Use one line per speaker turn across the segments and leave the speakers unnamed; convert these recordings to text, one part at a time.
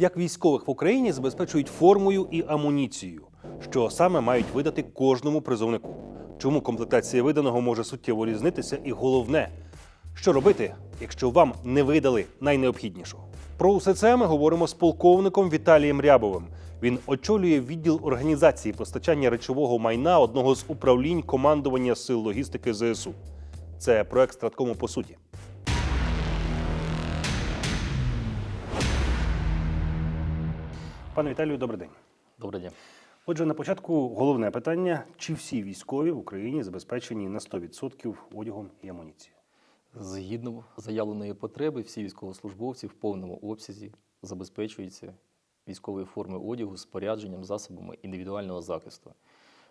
Як військових в Україні забезпечують формою і амуніцією, що саме мають видати кожному призовнику? Чому комплектація виданого може суттєво різнитися? І головне, що робити, якщо вам не видали найнеобхіднішого? Про усе це ми говоримо з полковником Віталієм Рябовим. Він очолює відділ організації постачання речового майна одного з управлінь командування сил логістики ЗСУ. Це проект Страткому по суті. Пане Віталію, добрий день.
Добрий день.
Отже, на початку головне питання: чи всі військові в Україні забезпечені на 100% одягом і амуніцією?
Згідно заявленої потреби, всі військовослужбовці в повному обсязі забезпечуються військовою формою одягу, спорядженням, засобами індивідуального захисту.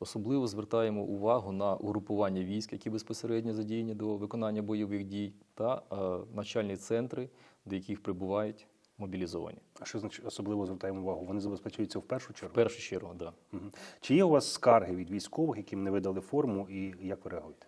Особливо звертаємо увагу на угрупування військ, які безпосередньо задіяні до виконання бойових дій, та е, навчальні центри, до яких прибувають мобілізовані.
А що значить особливо звертаємо увагу? Вони забезпечуються в першу
В
чергу.
першу чергу, да.
Мгм. Чи є у вас скарги від військових, яким не видали форму, і як ви реагуєте?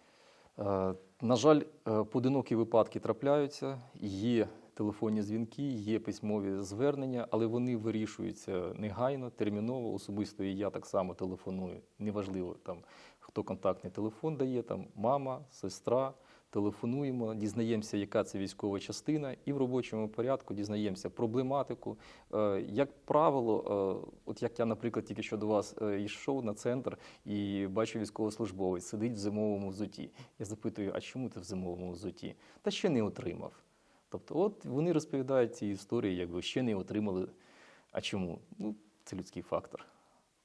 Е, На жаль, е, поодинокі випадки трапляються, є телефонні дзвінки, є письмові звернення, але вони вирішуються негайно, терміново. Особисто і я так само телефоную. Неважливо там, хто контактний телефон дає, там мама, сестра. Телефонуємо, дізнаємося, яка це військова частина, і в робочому порядку дізнаємося проблематику. Е, Як правило, е, от як я, наприклад, тільки що до вас е, йшов на центр і бачу військовослужбовець сидить в зимовому взуті. Я запитую, а чому ти в зимовому взуті? Та ще не отримав. Тобто, от вони розповідають ці історії, якби ще не отримали. А чому? Ну, це людський фактор.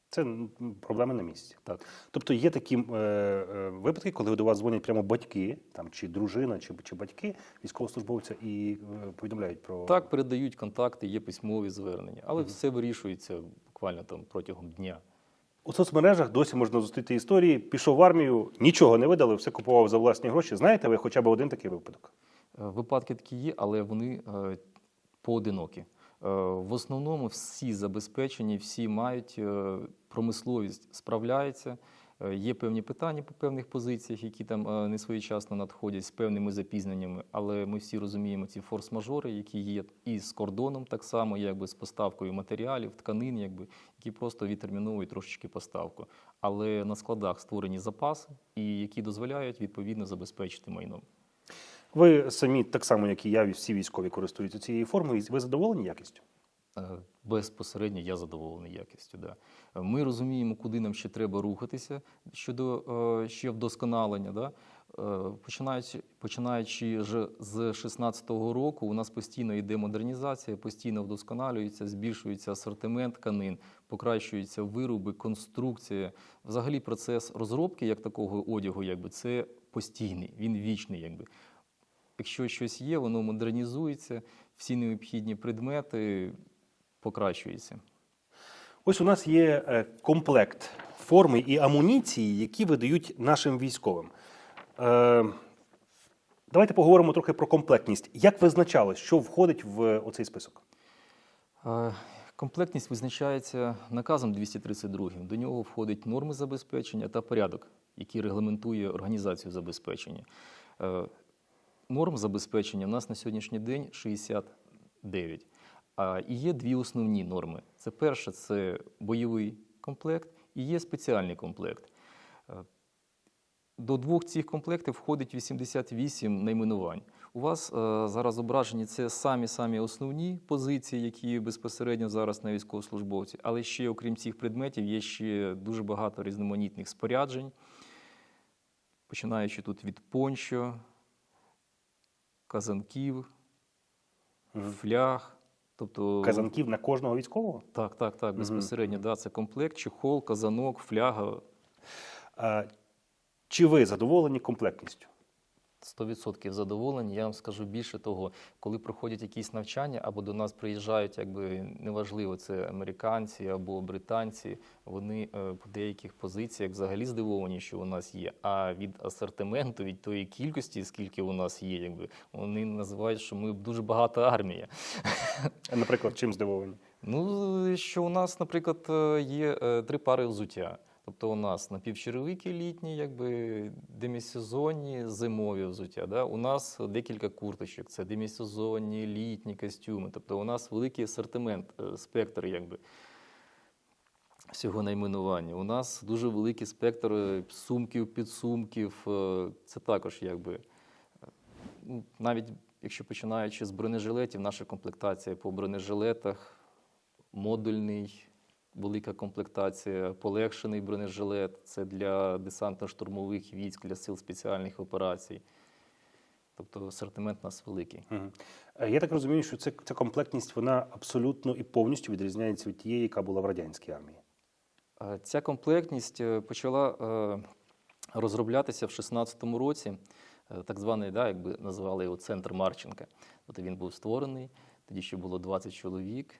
Це м, проблеми на місці.
Так.
Тобто є такі е, е, випадки, коли до вас дзвонять прямо батьки, там чи дружина, чи, чи батьки військовослужбовця, і е, повідомляють про
Так, передають контакти, є письмові звернення, але все вирішується буквально там протягом дня.
У соцмережах досі можна зустріти історії. Пішов в армію, нічого не видали, все купував за власні гроші. Знаєте ви хоча б один такий випадок?
Е, Випадки такі є, але вони е, поодинокі. Е, В основному всі забезпечені, всі мають е, промисловість, справляється. Е, Є певні питання по певних позиціях, які там не своєчасно надходять з певними запізненнями, але ми всі розуміємо ці форс-мажори, які є і з кордоном, так само, якби з поставкою матеріалів, тканин, якби, які просто відтерміновують трошечки поставку. Але на складах створені запаси, і які дозволяють відповідно забезпечити майном.
Ви самі, так само як і я, всі військові користуються цією формою. Ви задоволені якістю?
Е, Безпосередньо я задоволений якістю. Да. Ми розуміємо, куди нам ще треба рухатися щодо е, ще вдосконалення. Да. Е, Починаючи, починаючи з 2016 року, у нас постійно йде модернізація, постійно вдосконалюється, збільшується асортимент тканин, покращуються вироби, конструкція. Взагалі процес розробки як такого одягу, якби це постійний, він вічний. Якби. Якщо щось є, воно модернізується, всі необхідні предмети покращуються.
Ось у нас є е, комплект форми і амуніції, які видають нашим військовим. Е, Давайте поговоримо трохи про комплектність. Як визначалось, що входить в оцей список?
Е, Комплектність визначається наказом 232. До нього входять норми забезпечення та порядок, який регламентує організацію забезпечення. Норм забезпечення у нас на сьогоднішній день 69. А і є дві основні норми. Це перше це бойовий комплект і є спеціальний комплект. Е, До двох цих комплектів входить 88 найменувань. У вас е, зараз зображені це самі-самі основні позиції, які безпосередньо зараз на військовослужбовці, але ще, окрім цих предметів, є ще дуже багато різноманітних споряджень, починаючи тут від пончо, казанків, фляг. Тобто,
Казанків на кожного військового?
Так, так, так, безпосередньо, да, це комплект, чехол, казанок, фляга.
Е, Чи ви задоволені комплектністю?
100% задоволені. Я вам скажу більше того, коли проходять якісь навчання або до нас приїжджають, якби неважливо, це американці або британці, вони е, по деяких позиціях взагалі здивовані, що у нас є. А від асортименту, від тої кількості, скільки у нас є, якби вони називають, що ми дуже багата армія.
Наприклад, чим здивовані?
Ну, що у нас, наприклад, е, є е, три пари взуття. Тобто у нас напівчеревики літні, якби демісезонні, зимові взуття. Да? У нас декілька курточок, це демісезонні, літні костюми. Тобто у нас великий асортимент, е, спектр якби, всього найменування. У нас дуже великий спектр е, сумків, підсумків. е, Це також якби. ну, Навіть якщо починаючи з бронежилетів, наша комплектація по бронежилетах, модульний, велика комплектація, полегшений бронежилет це для десантно-штурмових військ, для сил спеціальних операцій. Тобто асортимент у нас великий.
Е, Я так розумію, що це, ця комплектність вона абсолютно і повністю відрізняється від тієї, яка була в радянській армії.
Е, Ця комплектність е, почала розроблятися в 16-му році. Так званий, да, якби називали його центр Марченка. Тобто він був створений, тоді ще було 20 чоловік.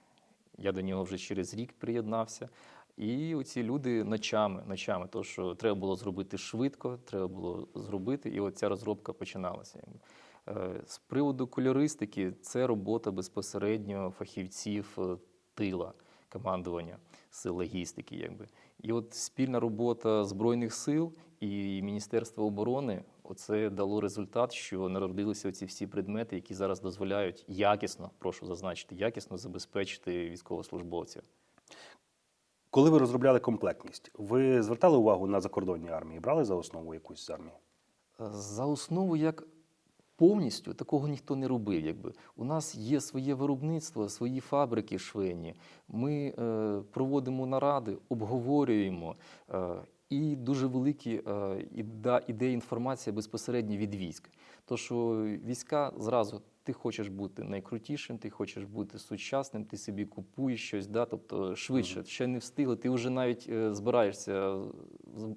Я до нього вже через рік приєднався. І оці люди ночами, ночами, то що треба було зробити швидко, треба було зробити, і от ця розробка починалася. Е, З приводу кольористики, це робота безпосередньо фахівців е, тила, командування сил логістики. Якби. І от спільна робота Збройних сил і Міністерства оборони оце дало результат, що народилися ці всі предмети, які зараз дозволяють якісно, прошу зазначити, якісно забезпечити військовослужбовців.
Коли ви розробляли комплектність, ви звертали увагу на закордонні армії, брали за основу якусь з армії?
За основу як повністю такого ніхто не робив. Якби. У нас є своє виробництво, свої фабрики швейні. Ми е, проводимо наради, обговорюємо. Е, і дуже великі е, іде, іде інформація безпосередньо від військ. То, що війська зразу ти хочеш бути найкрутішим, ти хочеш бути сучасним, ти собі купуєш щось, да, тобто швидше, ще не встигли, ти вже навіть е, збираєшся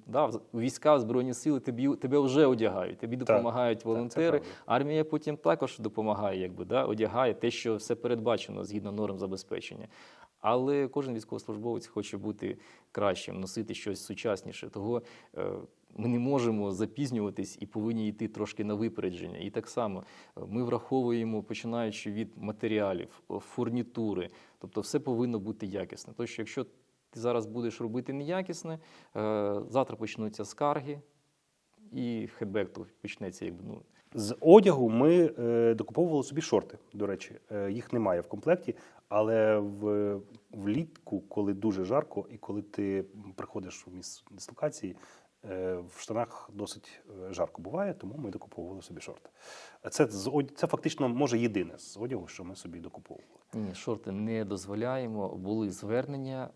да, в війська, в збройні сили, тобі, тебе вже одягають, тобі допомагають волонтери.
правда.
Армія потім також допомагає, якби да, одягає те, що все передбачено згідно норм забезпечення. Але кожен військовослужбовець хоче бути кращим, носити щось сучасніше. Того е, ми не можемо запізнюватись і повинні йти трошки на випередження. І так само е, ми враховуємо, починаючи від матеріалів, е, фурнітури, тобто все повинно бути якісне. Тому що якщо ти зараз будеш робити неякісне, завтра почнуться скарги, і хедбек то почнеться якби ну.
З одягу ми е, докуповували собі шорти. До речі, е, їх немає в комплекті, але в, влітку, коли дуже жарко, і коли ти приходиш в місце дислокації, е, в штанах досить жарко буває, тому ми докуповували собі шорти. Це, з це фактично може єдине з одягу, що ми собі докуповували.
Ні, шорти не дозволяємо. Були звернення,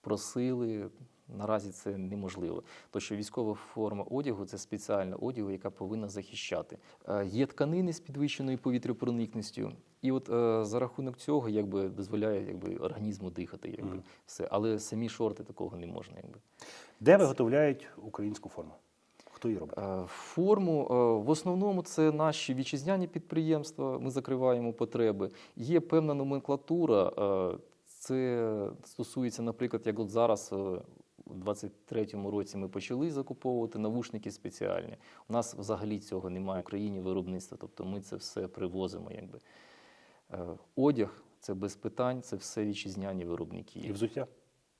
просили. Наразі це неможливо. Тому що військова форма одягу це спеціальна одягу, яка повинна захищати. Е, Є тканини з підвищеною повітряпроникністю, і от е, за рахунок цього якби дозволяє якби організму дихати. Якби все. Але самі шорти такого не можна. Якби.
Де виготовляють українську форму? Хто її робить?
Е, Форму е, в основному це наші вітчизняні підприємства. Ми закриваємо потреби. Є певна номенклатура. е, Це стосується, наприклад, як от зараз. У 23-му році ми почали закуповувати навушники спеціальні. У нас взагалі цього немає в Україні виробництва, тобто ми це все привозимо. Якби. Е, Одяг це без питань, це все вітчизняні виробники.
І взуття?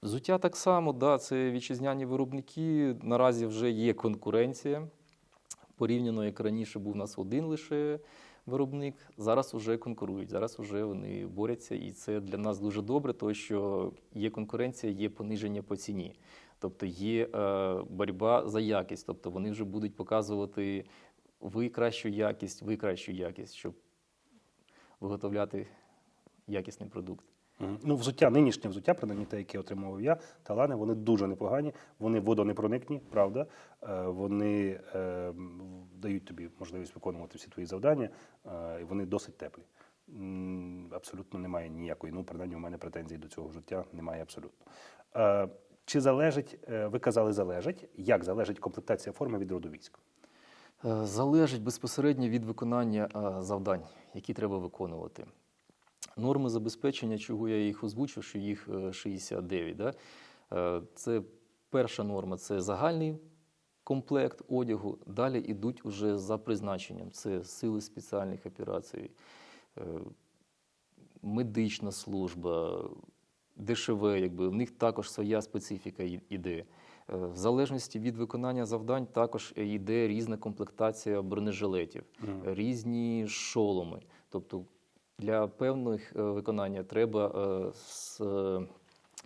Взуття так само, да, це вітчизняні виробники. Наразі вже є конкуренція. Порівняно, як раніше був у нас один лише виробник, зараз вже конкурують, зараз вже вони борються, і це для нас дуже добре, тому що є конкуренція, є пониження по ціні. Тобто є е, боротьба за якість, тобто вони вже будуть показувати ви кращу якість, ви кращу якість, щоб виготовляти якісний продукт.
Ну, взуття, нинішнє взуття, принаймні те, яке отримував я, талани, вони дуже непогані, вони водонепроникні, правда. Е, Вони е, дають тобі можливість виконувати всі твої завдання, е, і вони досить теплі. Абсолютно немає ніякої. Ну, принаймні, у мене претензій до цього взуття немає абсолютно. Е, Чи залежить, е, ви казали, залежить, як залежить комплектація форми від роду військ?
Залежить безпосередньо від виконання завдань, які треба виконувати. Норми забезпечення, чого я їх озвучив, що їх е, 69. Да? Е, Це перша норма це загальний комплект одягу. Далі йдуть уже за призначенням. Це сили спеціальних операцій, е, медична служба, ДШВ, якби в них також своя специфіка іде. Е, В залежності від виконання завдань також йде різна комплектація бронежилетів, різні шоломи. Тобто для певних е, виконання треба е, з е,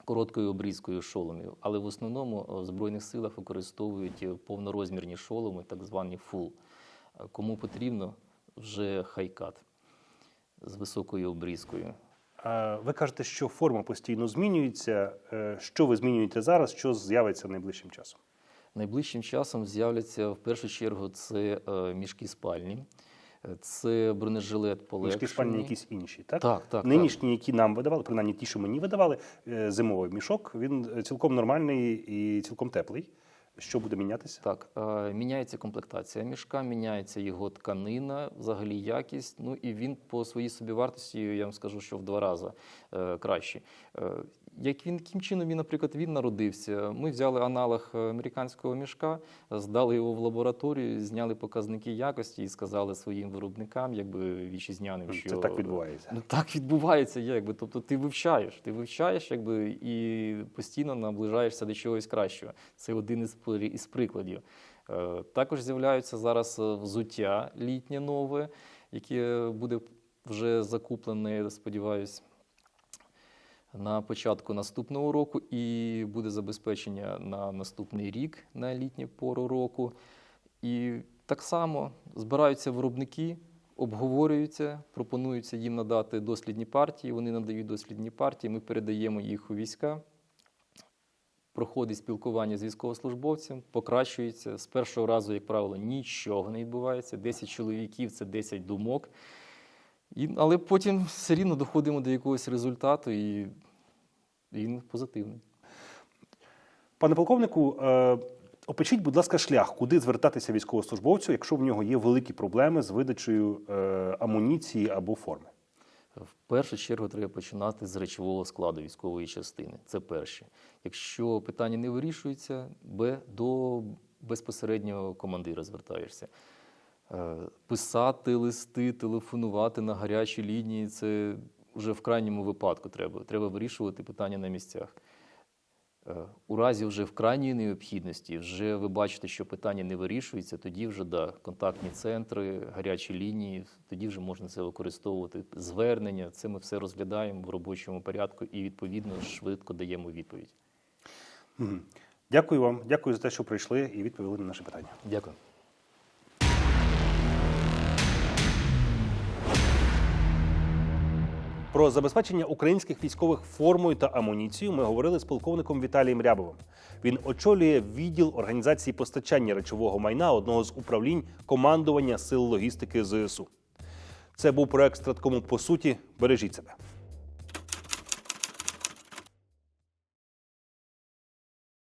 короткою обрізкою шоломів, але в основному в Збройних силах використовують повнорозмірні шоломи, так звані фул. Кому потрібно, вже хайкат з високою обрізкою.
Ви кажете, що форма постійно змінюється. Що ви змінюєте зараз, що з'явиться найближчим часом?
Найближчим часом з'являться в першу чергу це мішки спальні, це бронежилет полегшений.
Мішки спальні якісь інші, так?
Так, так,
Нинішні, які нам видавали, принаймні ті, що мені видавали, е, зимовий мішок, він е, цілком нормальний і цілком теплий. Що буде мінятися?
Так, е, міняється комплектація мішка, міняється його тканина, взагалі якість. Ну і він по своїй собівартості, я вам скажу, що в два рази краще. Як він яким чином він, наприклад, він народився? Ми взяли аналог американського мішка, здали його в лабораторію, зняли показники якості і сказали своїм виробникам, якби вітчизняним, що
Це так відбувається.
Ну так відбувається, якби. Тобто ти вивчаєш, ти вивчаєш, якби і постійно наближаєшся до чогось кращого. Це один із із прикладів. Е, Також з'являються зараз е, взуття літнє нове, яке буде вже закуплене, сподіваюсь, на початку наступного року, і буде забезпечення на наступний рік, на літню пору року. І так само збираються виробники, обговорюються, пропонуються їм надати дослідні партії. Вони надають дослідні партії, ми передаємо їх у війська. Проходить спілкування з військовослужбовцем, покращується. З першого разу, як правило, нічого не відбувається. 10 чоловіків це 10 думок. І, але потім все рівно доходимо до якогось результату, і він позитивний.
Пане полковнику, е, опишіть, будь ласка, шлях, куди звертатися військовослужбовцю, якщо в нього є великі проблеми з видачею е, амуніції або форми.
В першу чергу треба починати з речового складу військової частини. Це перше. Якщо питання не вирішується, б до безпосереднього командира звертаєшся. Е, Писати листи, телефонувати на гарячі лінії це вже в крайньому випадку треба. Треба вирішувати питання на місцях. Е, У разі вже в крайньої необхідності, вже ви бачите, що питання не вирішується, тоді вже да, контактні центри, гарячі лінії, тоді вже можна це використовувати. Звернення, це ми все розглядаємо в робочому порядку і відповідно швидко даємо відповідь.
Дякую вам, дякую за те, що прийшли і відповіли на наші питання.
Дякую.
Про забезпечення українських військових формою та амуніцією ми говорили з полковником Віталієм Рябовим. Він очолює відділ організації постачання речового майна одного з управлінь командування сил логістики ЗСУ. Це був проект Страткому по суті. Бережіть себе.